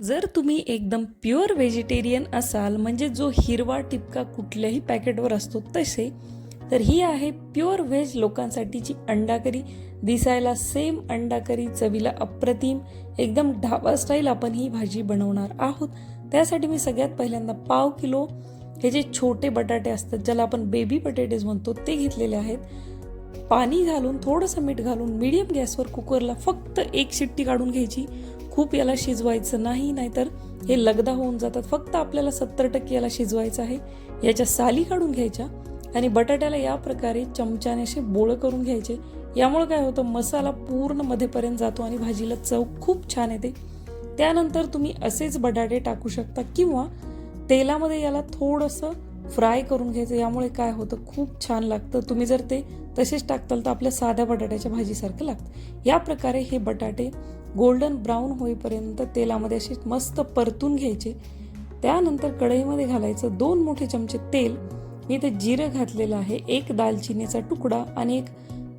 जर तुम्ही एकदम प्युअर व्हेजिटेरियन असाल म्हणजे जो हिरवा टिपका कुठल्याही पॅकेटवर असतो तसे तर ही आहे प्युअर व्हेज लोकांसाठीची अंडा करी दिसायला सेम अंडा करी चवीला अप्रतिम. एकदम ढाबा स्टाईल आपण ही भाजी बनवणार आहोत. त्यासाठी मी सगळ्यात पहिल्यांदा पाव किलो हे जे छोटे बटाटे असतात ज्याला आपण बेबी बटाटेज म्हणतो ते घेतलेले आहेत. पाणी घालून थोडंसं मीठ घालून मीडियम गॅसवर कुकरला फक्त एक शिट्टी काढून घ्यायची. खूप याला शिजवायचं नाही नाहीतर हे लगदा होऊन जातात. फक्त आपल्याला सत्तर टक्के याला शिजवायचं आहे. याच्या साली काढून घ्यायच्या आणि बटाट्याला या प्रकारे चमच्याने असे बोळं करून घ्यायचे. यामुळे काय होतं मसाला पूर्ण मध्येपर्यंत जातो आणि भाजीला चव खूप छान येते. त्यानंतर तुम्ही असेच बटाटे टाकू शकता किंवा तेलामध्ये याला थोडंसं फ्राय करून घ्यायचं यामुळे काय होतं खूप छान लागतं. तुम्ही जर ते तसेच टाकताल तर आपल्या साध्या बटाट्याच्या भाजीसारखं लागतं. या प्रकारे हे बटाटे गोल्डन ब्राऊन होईपर्यंत तेलामध्ये असे मस्त परतून घ्यायचे. त्यानंतर कढईमध्ये घालायचं दोन मोठे चमचे तेल. मी ते जिरं घातलेलं आहे एक दालचिनीचा तुकडा आणि एक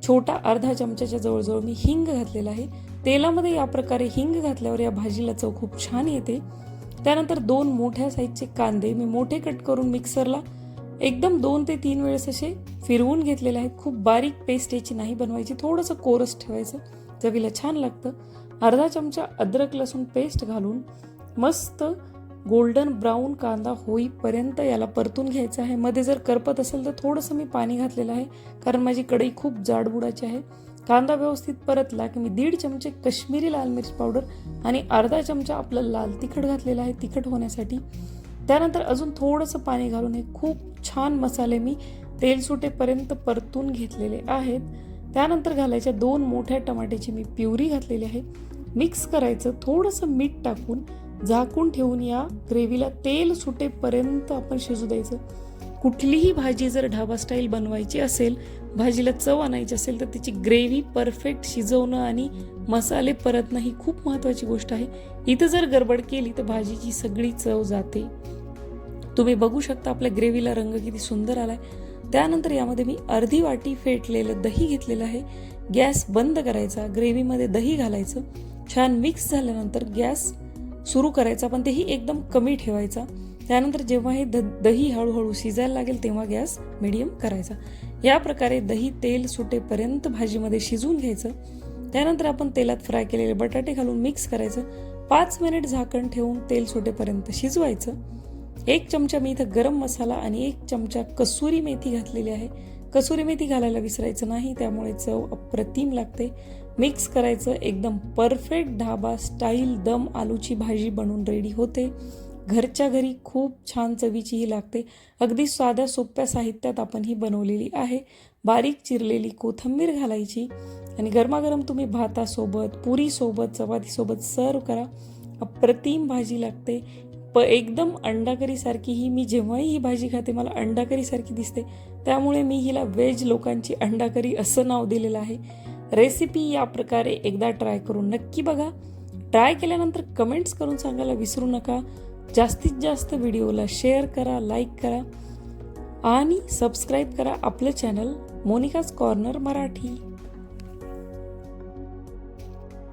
छोटा अर्धा चमच्याच्या जवळजवळ मी हिंग घातलेला आहे. तेलामध्ये या प्रकारे हिंग घातल्यावर या भाजीला चव खूप छान येते. त्यानंतर दोन मोठ्या साईजचे कांदे मी मोठे कट करून मिक्सरला एकदम दोन ते तीन वेळेस असे फिरवून घेतलेले आहेत. खूप बारीक पेस्ट याची नाही बनवायची थोडंसं कोरस ठेवायचं चवीला छान लागतं. अर्धा चमचा अद्रक लसूण पेस्ट घालून मस्त गोल्डन ब्राऊन कांदा होईपर्यंत याला परतून घ्यायचा आहे. मध्ये जर करपत असेल तर थोडंसं मी पाणी घातलेलं आहे कारण माझी कढई खूप जाडबुडाची आहे. कांदा व्यवस्थित परतला की मी दीड चमचे कश्मीरी लाल मिरच पावडर आणि अर्धा चमचा आपलं लाल तिखट घातलेलं आहे तिखट होण्यासाठी. त्यानंतर अजून थोडंसं पाणी घालून हे खूप छान मसाले मी तेल सुटेपर्यंत परतून घेतलेले आहेत. त्यानंतर घालायच्या दोन मोठ्या टमाट्याची मी प्युरी घातलेली आहे. मिक्स करायचं थोडंसं मीठ टाकून झाकून ठेवून या ग्रेव्हीला तेल सुटेपर्यंत आपण शिजू द्यायचं. कुठलीही भाजी जर ढाबा स्टाईल बनवायची असेल भाजीला चव आणायची असेल तर तिची ग्रेव्ही परफेक्ट शिजवणं आणि मसाले परतणं ही खूप महत्त्वाची गोष्ट आहे. इथं जर गडबड केली तर भाजीची सगळी चव जाते. तुम्ही बघू शकता आपल्या ग्रेव्हीला रंग किती सुंदर आलाय. त्यानंतर यामध्ये मी अर्धी वाटी फेटलेलं दही घेतलेलं आहे. गॅस बंद करायचा ग्रेव्हीमध्ये दही घालायचं. छान मिक्स झाल्यानंतर गॅस सुरू करायचा पण तेही एकदम कमी ठेवायचा. त्यानंतर जेव्हा हे द दही हळूहळू शिजायला लागेल तेव्हा गॅस मिडियम करायचा. या प्रकारे दही तेल सुटेपर्यंत भाजीमध्ये शिजवून घ्यायचं. त्यानंतर आपण तेलात फ्राय केलेले बटाटे घालून मिक्स करायचं. पाच मिनिट झाकण ठेवून तेल सुटेपर्यंत शिजवायचं. एक चमचा मी इथं गरम मसाला आणि एक चमचा कसुरी मेथी घातलेली आहे. कसुरी मेथी घालायला विसरायचं नाही त्यामुळे चव अप्रतिम लागते. मिक्स करायचं एकदम परफेक्ट ढाबा स्टाईल दम आलूची भाजी बनून रेडी होते. घरच्या घरी खूप छान चवीची ही लागते. अगदी साध्या सोप्या साहित्यात आपण ही बनवलेली आहे. बारीक चिरलेली कोथिंबीर घालायची आणि गरमागरम तुम्ही भातासोबत पुरीसोबत चपातीसोबत सर्व करा. अप्रतिम भाजी लागते. प एकदम अंडाकरीसारखी ही मी जेव्हाही ही भाजी खाते मला अंडाकरीसारखी दिसते. त्यामुळे मी हिला व्हेज लोकांची अंडाकरी असं नाव दिलेलं आहे. रेसिपी या प्रकारे एकदा ट्राय करून नक्की बघा. ट्राय केल्यानंतर कमेंट्स करून सांगायला विसरू नका. जास्तीत जास्त व्हिडिओला शेअर करा लाईक करा आणि सबस्क्राईब करा आपलं चॅनल मोनिकाज कॉर्नर मराठी.